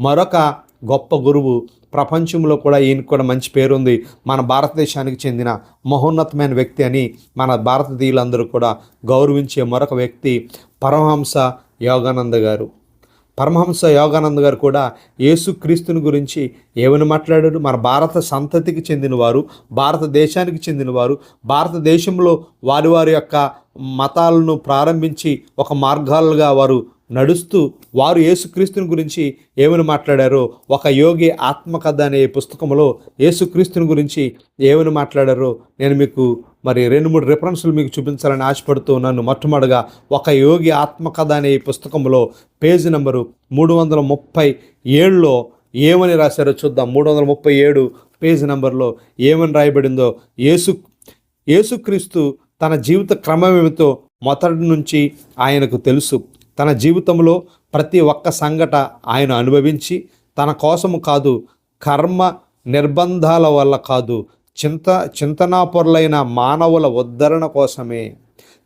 మరొక గొప్ప గురువు ప్రపంచంలో కూడా ఈయనకు కూడా మంచి పేరుంది. మన భారతదేశానికి చెందిన మహోన్నతమైన వ్యక్తి అని మన భారతీయులందరూ కూడా గౌరవించే మరొక వ్యక్తి పరమహంస యోగానంద గారు. పరమహంస యోగానంద్ గారు కూడా యేసుక్రీస్తుని గురించి ఏమని మాట్లాడాడు? మన భారత సంతతికి చెందినవారు భారతదేశానికి చెందినవారు భారతదేశంలో వారి వారి యొక్క మతాలను ప్రారంభించి ఒక మార్గాలుగా వారు నడుస్తూ వారు యేసుక్రీస్తుని గురించి ఏమని మాట్లాడారో ఒక యోగి ఆత్మకథ అనే పుస్తకంలో యేసుక్రీస్తుని గురించి ఏమని మాట్లాడారో నేను మీకు మరి రెండు మూడు రిఫరెన్స్లు మీకు చూపించాలని ఆశపడుతూ ఉన్నాను. మొట్టమొదటిగా ఒక యోగి ఆత్మకథ అనే ఈ పుస్తకంలో పేజీ నెంబరు మూడు వందల ముప్పై ఏడులో ఏమని రాశారో చూద్దాం. మూడు వందల ముప్పై ఏడు పేజీ నెంబర్లో ఏమని రాయబడిందో యేసు యేసుక్రీస్తు తన జీవిత క్రమం ఏమిటో మొదటి నుంచి ఆయనకు తెలుసు. తన జీవితంలో ప్రతి ఒక్క సంఘట ఆయన అనుభవించి తన కోసము కాదు కర్మ నిర్బంధాల వల్ల కాదు చింత చింతనాపరులైన మానవుల ఉద్ధరణ కోసమే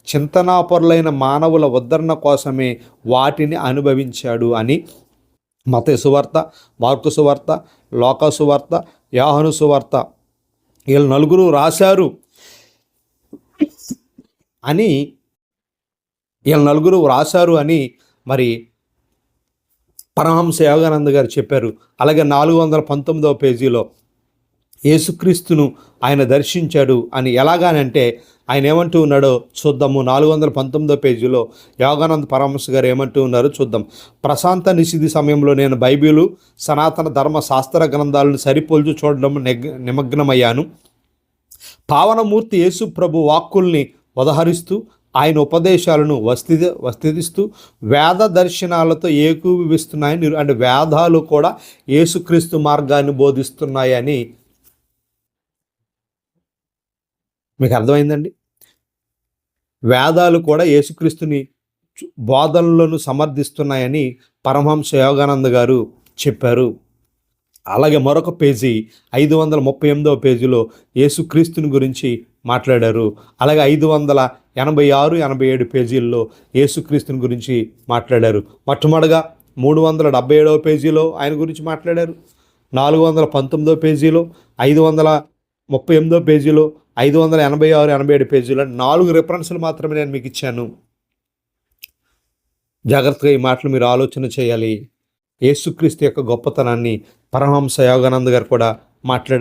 చింతనాపరులైన మానవుల ఉద్ధరణ కోసమే వాటిని అనుభవించాడు అని మత సువార్త మార్కు సువార్త లోక సువార్త యాహను సువార్త వీళ్ళు నలుగురు రాశారు అని వీళ్ళ నలుగురు రాశారు అని మరి పరమహంస యోగానంద గారు చెప్పారు. అలాగే నాలుగు వందల పంతొమ్మిదవ పేజీలో యేసుక్రీస్తును ఆయన దర్శించాడు అని ఎలాగానంటే ఆయన ఏమంటూ ఉన్నాడో చూద్దాము. నాలుగు వందల పంతొమ్మిదో పేజీలో యోగానంద్ పరమహంస గారు ఏమంటూ ఉన్నారో చూద్దాం. ప్రశాంత నిషిధి సమయంలో నేను బైబిలు సనాతన ధర్మ శాస్త్ర గ్రంథాలను సరిపోల్చు చూడడం నిగ్ నిమగ్నమయ్యాను. పావనమూర్తి యేసు ప్రభు వాక్కుల్ని ఉదహరిస్తూ ఆయన ఉపదేశాలను వస్తి వస్తిస్తూ వేద దర్శనాలతో ఏకూపిస్తున్నాయని అంటే వేదాలు కూడా యేసుక్రీస్తు మార్గాన్ని బోధిస్తున్నాయని మీకు అర్థమైందండి? వేదాలు కూడా యేసుక్రీస్తుని బోధనలను సమర్థిస్తున్నాయని పరమహంస యోగానంద గారు చెప్పారు. అలాగే మరొక పేజీ ఐదు వందల ముప్పై ఎనిమిదవ పేజీలో యేసుక్రీస్తుని గురించి మాట్లాడారు. అలాగే ఐదు వందల ఎనభై ఆరు ఎనభై ఏడు పేజీల్లో యేసుక్రీస్తుని గురించి మాట్లాడారు. మొట్టమొదటిగా మూడు వందల డెబ్బై ఏడవ పేజీలో ఆయన గురించి మాట్లాడారు. నాలుగు వందల పంతొమ్మిదో పేజీలో ఐదు వందల ముప్పై ఎనిమిదో పేజీలో ఐదు వందల ఎనభై ఆరు ఎనభై ఏడు పేజీలో నాలుగు రిఫరెన్స్లు మాత్రమే నేను మీకు ఇచ్చాను. జాగ్రత్తగా ఈ మాటలు మీరు ఆలోచన చేయాలి. యేసుక్రీస్తు యొక్క గొప్పతనాన్ని పరమహంస యోగానంద్ గారు కూడా మాట్లాడారు.